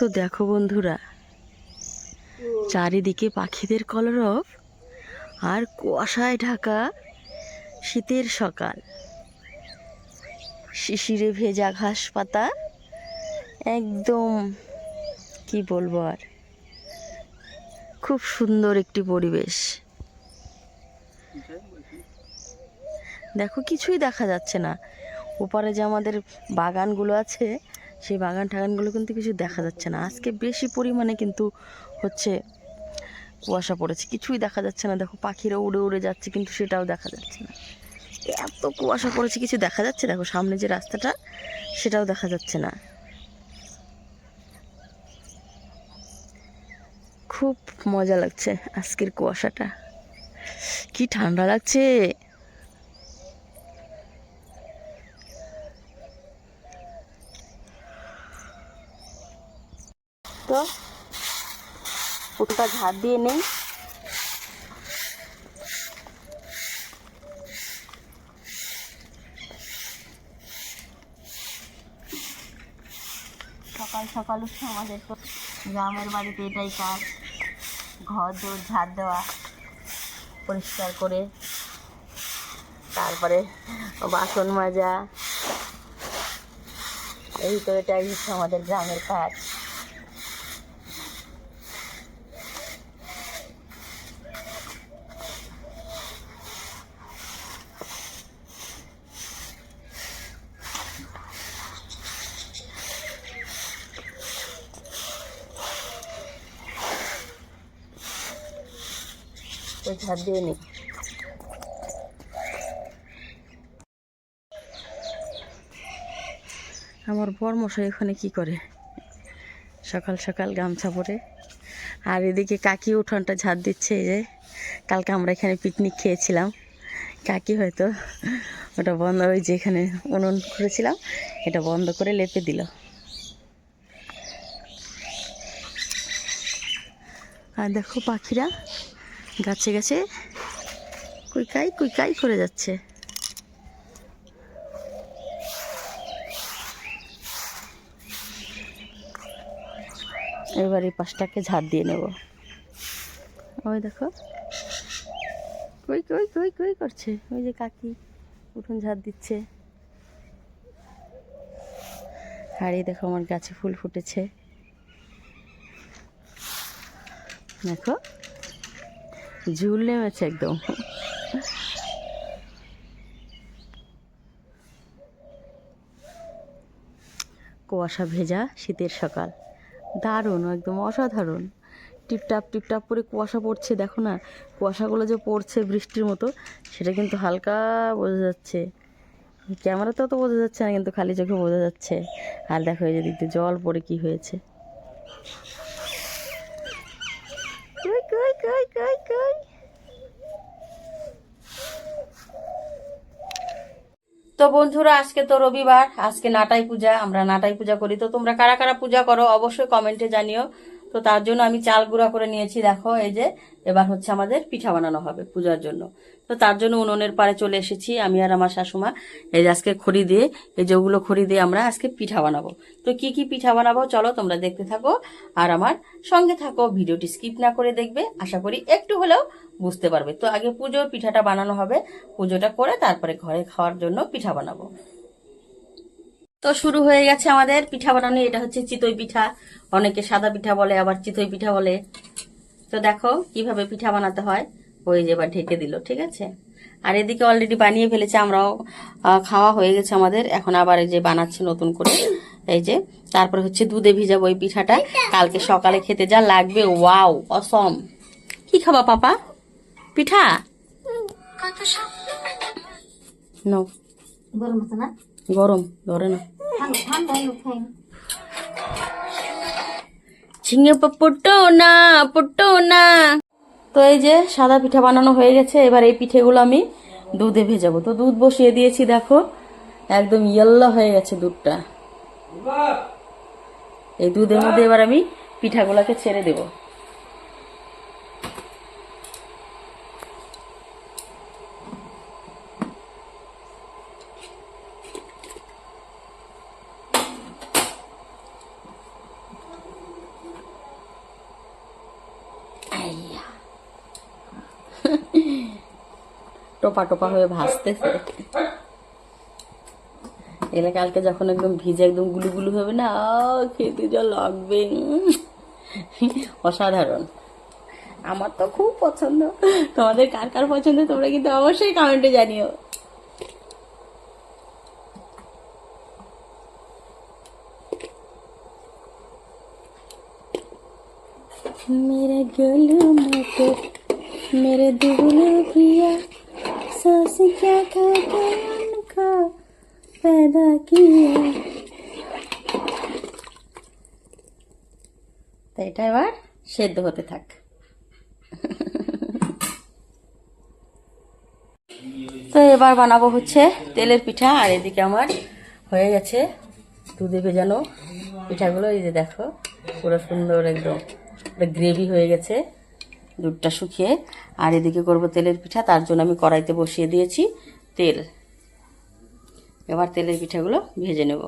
তো দেখো বন্ধুরা, চারিদিকে পাখিদের কলরব আর কুয়াশায় ঢাকা শীতের সকাল। শিশিরে ভেজা ঘাস পাতা, একদম কি বলব আর, খুব সুন্দর একটি পরিবেশ। দেখো কিছুই দেখা যাচ্ছে না। ওপারে যে আমাদের বাগানগুলো আছে সেই বাগান টাগানগুলো কিন্তু কিছু দেখা যাচ্ছে না। আজকে বেশি পরিমাণে কিন্তু হচ্ছে কুয়াশা পড়েছে। কিছুই দেখা যাচ্ছে না। দেখো পাখিরা উড়ে উড়ে যাচ্ছে, কিন্তু সেটাও দেখা যাচ্ছে না। এত কুয়াশা পড়েছে, কিছু দেখা যাচ্ছে? দেখো সামনে যে রাস্তাটা, সেটাও দেখা যাচ্ছে না। খুব মজা লাগছে আজকের কুয়াশাটা। কি ঠান্ডা লাগছে! তো পুটুটা ঝাড় দিয়ে নেই। সকাল সকাল উঠে আমাদের গ্রামের বাড়িতে এটাই কাজ। ঘর দৌড় ঝাড় দেওয়া, পরিষ্কার করে, তারপরে বাসন মাজা। এই তো এটাই হচ্ছে আমাদের গ্রামের কাজ। তো ঝাড় দিয়ে নিই আমার বর মশাই ওখানে কি করে? সকাল সকাল গামছা পরে। আর এদিকে কাকি উঠোনটা ঝাড় দিচ্ছে যে, কালকে আমরা এখানে পিকনিক খেয়েছিলাম। কাকি হয়তো ওটা বন্ধ, ওই যে এখানে উনুন করেছিলাম এটা বন্ধ করে লেপে দিল। আর দেখো পাখিরা গাছে গাছে কুইকাই কুইকাই করে যাচ্ছে। এবার এই পাশটাকে ঝাড় দিয়ে নেব। ওই দেখো। কই কই কই কই করছে। ওই যে কাকি উঠোন ঝাড় দিচ্ছে। আর এই দেখো আমার গাছে ফুল ফুটেছে। দেখো। ঝুল নেমেছে একদম। কুয়াশা ভেজা শীতের সকাল। দারুণ, একদম অসাধারণ। টিপটাপ টিপটাপ করে কুয়াশা পড়ছে, দেখো না? কুয়াশাগুলো যে পড়ছে বৃষ্টির মতো, সেটা কিন্তু হালকা বোঝা যাচ্ছে। ক্যামেরাতেও তো বোঝা যাচ্ছে না, কিন্তু খালি চোখে বোঝা যাচ্ছে। আর দেখো এই যে দিক দিয়ে জল পড়ে কি হয়েছে। তো বন্ধুরা, আজকে তো রবিবার, আজকে নাটাই পূজা, আমরা নাটাই পূজা করি। তো তোমরা কারা কারা পূজা করো, অবশ্যই কমেন্টে জানিও। তো তার জন্য আমি চাল গুঁড়া করে নিয়েছি, দেখো, এই যে, এবার হচ্ছে আমাদের পিঠা বানানো হবে পূজার জন্য। তো তার জন্য উনুনের পাড়ে চলে এসেছি আমি আর আমার শাশুমা। এই যে আজকে খড়ি দিয়ে, এই যে ওগুলো খড়ি দিয়ে আমরা আজকে পিঠা বানাবো। তো কি কি পিঠা বানাবো, চলো তোমরা দেখতে থাকো আর আমার সঙ্গে থাকো, ভিডিওটি স্কিপ না করে দেখবে, আশা করি একটু হলেও বুঝতে পারবে। তো আগে পুজোর পিঠাটা বানানো হবে, পুজোটা করে তারপরে ঘরে খাওয়ার জন্য পিঠা বানাবো। তো শুরু হয়ে গেছে আমাদের পিঠা বানানো। এটা হচ্ছে চিতই পিঠা। অনেকে সাদা পিঠা বলে আবার চিতই পিঠা বলে। তো দেখো কীভাবে পিঠা বানাতে হয়। ওই যে এবার ঢেকে দিল ঠিক আছে? আর এদিকে অলরেডি বানিয়ে ফেলেছে আমরাও খাওয়া হয়ে গেছে আমাদের। এখন আবার এই যে বানাচ্ছি নতুন করে। এই যে তারপর হচ্ছে দুধে ভিজাবো ওই পিঠাটা। কালকে সকালে খেতে যা লাগবে ওয়াও অসম। কি খাবা পাপা? পিঠা? নো গরম আছে না? গরম, ধরে না। ঝিঙে পুটো না পুটো না। তো এই যে সাদা পিঠা বানানো হয়ে গেছে, এবার এই পিঠেগুলো আমি দুধে ভেজাবো। তো দুধ বসিয়ে দিয়েছি, দেখো, একদম ইয়েলো হয়ে গেছে দুধটা। এই দুধের মধ্যে এবার আমি পিঠাগুলোকে ছেড়ে দেবো। টোপা টোপা হয়ে ভাসতেছে এগুলো কালকে যখন একদম ভিজে একদম গুলু গুলু হবে না আহ, খেতে যা লাগবে উম। অসাধারণ আমার তো খুব পছন্দ তোমাদের কার কার পছন্দ তোমরা কিন্তু অবশ্যই কমেন্টে জানিও मेरे गलू मटर मेरे दुबला पिया सास क्या खा के उनको पैदा किया তো এটা এবার সেদ্ধ হতে থাক তো এবার বানাবো হচ্ছে তেলের পিঠা আর এদিকে আমার হয়ে গেছে দুধে ভেজানো পিঠাগুলো এই যে দেখো পুরো সুন্দর একদম গ্রেভি হয়ে গেছে দুধটা শুকিয়ে আর এদিকে করব তেলের পিঠা, তার জন্য আমি কড়াইতে বসিয়ে দিয়েছি তেল। এবার তেলের পিঠাগুলো ভেজে নেব।